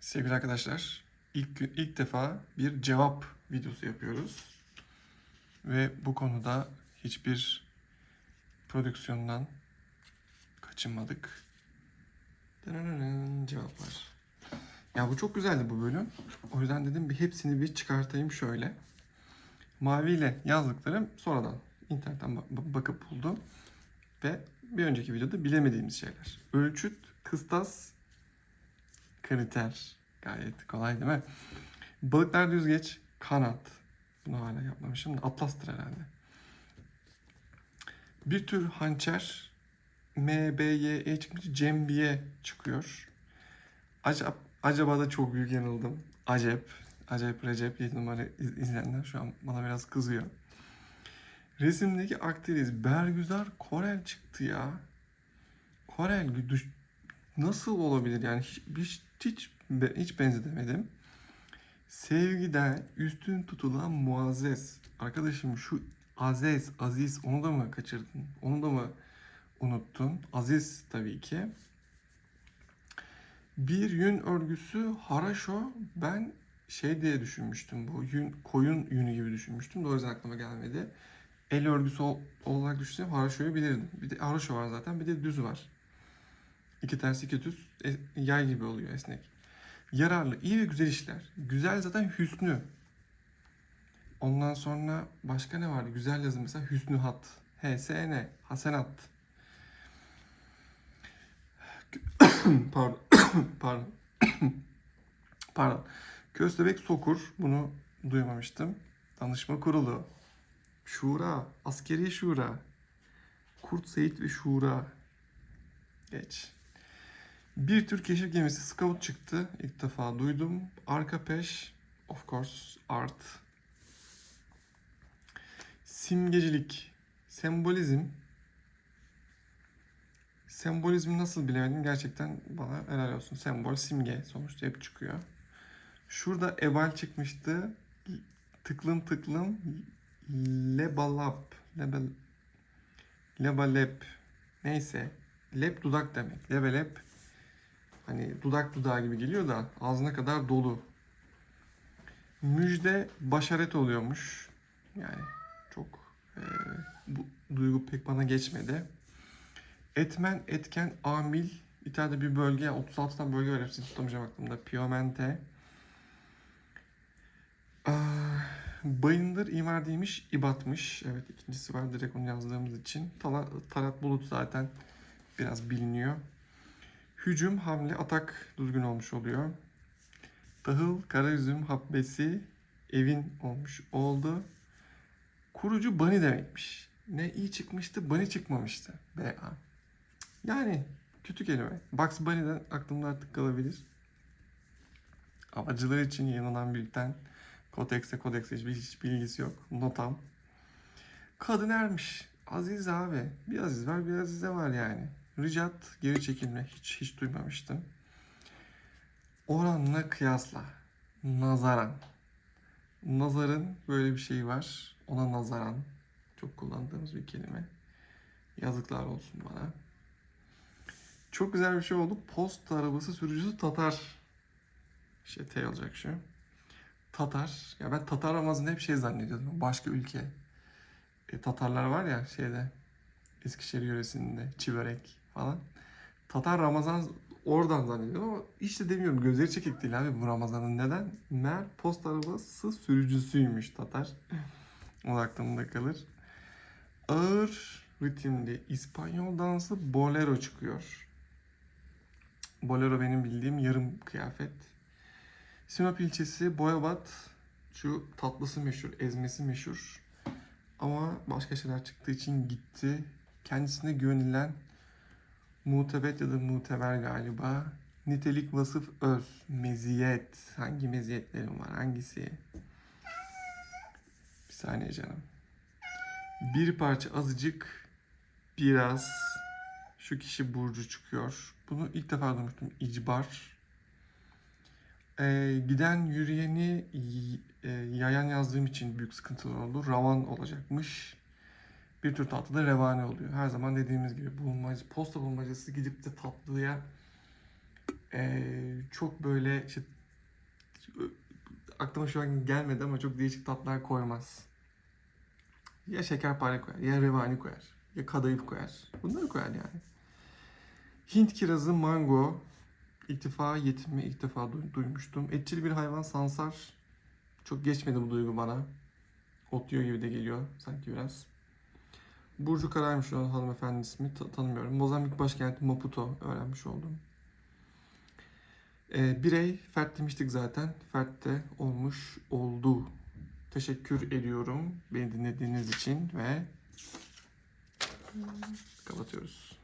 Sevgili arkadaşlar, ilk, ilk defa bir cevap videosu yapıyoruz. Ve bu konuda hiçbir prodüksiyondan kaçınmadık. Cevaplar. Ya bu çok güzeldi bu bölüm. O yüzden dedim bir hepsini bir çıkartayım şöyle. Mavi ile yazdıklarım sonradan internetten bak- bak- bakıp buldum. Ve bir önceki videoda bilemediğimiz şeyler. Ölçüt, kıstas, kriter. Gayet kolay değil mi? Balıklar düz geç, kanat. Bunu hala yapmamışım atlastır herhalde. Bir tür hançer MBYE çıkmış Cembiye çıkıyor. Acaba, acaba da çok büyük yanıldım. Acep. Acep Recep 7 numara iz- izleyenler şu an bana biraz kızıyor. Resimdeki aktriz Bergüzar Korel çıktı ya. Korel düş- nasıl olabilir yani hiç hiç hiç, hiç benzetemedim. Sevgiden üstün tutulan Muazzez. Arkadaşım şu Aziz, Aziz onu da mı kaçırdın? Onu da mı unuttun? Aziz tabii ki. Bir yün örgüsü haraşo ben şey diye düşünmüştüm bu yün koyun yünü gibi düşünmüştüm o yüzden aklıma gelmedi. El örgüsü ol- olarak düşünsem haraşoyu bilirdim. Bir de haraşo var zaten bir de düz var. İki ters iki düz e- yay gibi oluyor esnek. Yararlı, iyi ve güzel işler. Güzel zaten hüsnü. Ondan sonra başka ne vardı? Güzel yazım mesela hüsnü hat. HSN, hasenat. Pardon. Pardon. Pardon. Köstebek Sokur. Bunu duymamıştım. Danışma Kurulu. Şura. Askeri Şura. Kurt Seyit ve Şura. Geç. Bir tür keşif gemisi Scout çıktı. İlk defa duydum. Arka peş. Of course. Art. Simgecilik. Sembolizm. Sembolizmi nasıl bilemedim gerçekten bana helal olsun. Sembol, simge sonuçta hep çıkıyor. Şurada ebal çıkmıştı. Tıklım tıklım lebalap. Lebel, lebalep. Neyse. Lep dudak demek. Lebelep. Hani dudak dudağı gibi geliyor da ağzına kadar dolu. Müjde başaret oluyormuş. Yani çok e, bu duygu pek bana geçmedi. Etmen, etken, amil. İtalya'da bir bölge, 36 tane bölge var hepsini tutamayacağım aklımda. Piemonte. Ah, Bayındır imar değilmiş, ibatmış. Evet ikincisi var direkt onu yazdığımız için. Tala, Talat Bulut zaten biraz biliniyor. Hücum, hamle, atak düzgün olmuş oluyor. Tahıl, kara üzüm, habbesi, evin olmuş oldu. Kurucu bani demekmiş. Ne iyi çıkmıştı, bani çıkmamıştı. BA. Yani kötü kelime. Bugs Bunny'den aklımda artık kalabilir. Avcılar için yayınlanan bülten. Kodekse kodekse hiçbir hiç bilgisi yok. Notam. Kadın ermiş. Aziz abi. Bir Aziz var bir Azize var yani. Ricat geri çekilme. Hiç hiç duymamıştım. Oranla kıyasla. Nazaran. Nazarın böyle bir şeyi var. Ona nazaran. Çok kullandığımız bir kelime. Yazıklar olsun bana. Çok güzel bir şey oldu. Post arabası sürücüsü Tatar. Şey T olacak şu. Tatar. Ya ben Tatar Ramazan'ı hep şey zannediyordum. Başka ülke. E, Tatarlar var ya şeyde. Eskişehir yöresinde. Çiverek falan. Tatar Ramazan oradan zannediyordum ama işte demiyorum. Gözleri çekik değil abi bu Ramazan'ın. Neden? Meğer post arabası sürücüsüymüş Tatar. O da aklımda kalır. Ağır ritimli İspanyol dansı bolero çıkıyor. Bolero benim bildiğim yarım kıyafet. Sinop ilçesi Boyabat. Şu tatlısı meşhur, ezmesi meşhur. Ama başka şeyler çıktığı için gitti. Kendisine güvenilen mutebet ya da muteber galiba. Nitelik, vasıf, öz, meziyet. Hangi meziyetlerim var? Hangisi? Bir saniye canım. Bir parça azıcık biraz şu kişi burcu çıkıyor. Bunu ilk defa duymuştum. İcbar. Ee, giden yürüyeni e, yayan yazdığım için büyük sıkıntılar oldu. Ravan olacakmış. Bir tür tatlı da revane oluyor. Her zaman dediğimiz gibi bulmacı, posta bulmacası gidip de tatlıya Ee, çok böyle işte, aklıma şu an gelmedi ama çok değişik tatlar koymaz. Ya şekerpare koyar, ya revani koyar, ya kadayıf koyar. Bunları koyar yani. Hint kirazı, mango. İlk defa yetimimi ilk defa duy- duymuştum. Etçil bir hayvan sansar. Çok geçmedi bu duygu bana. Otluyor gibi de geliyor sanki biraz. Burcu Karaymış o hanımefendi ismi ta- tanımıyorum. Mozambik başkenti Maputo öğrenmiş oldum. Ee, birey, Fert demiştik zaten. Fert de olmuş oldu. Teşekkür ediyorum beni dinlediğiniz için ve kapatıyoruz.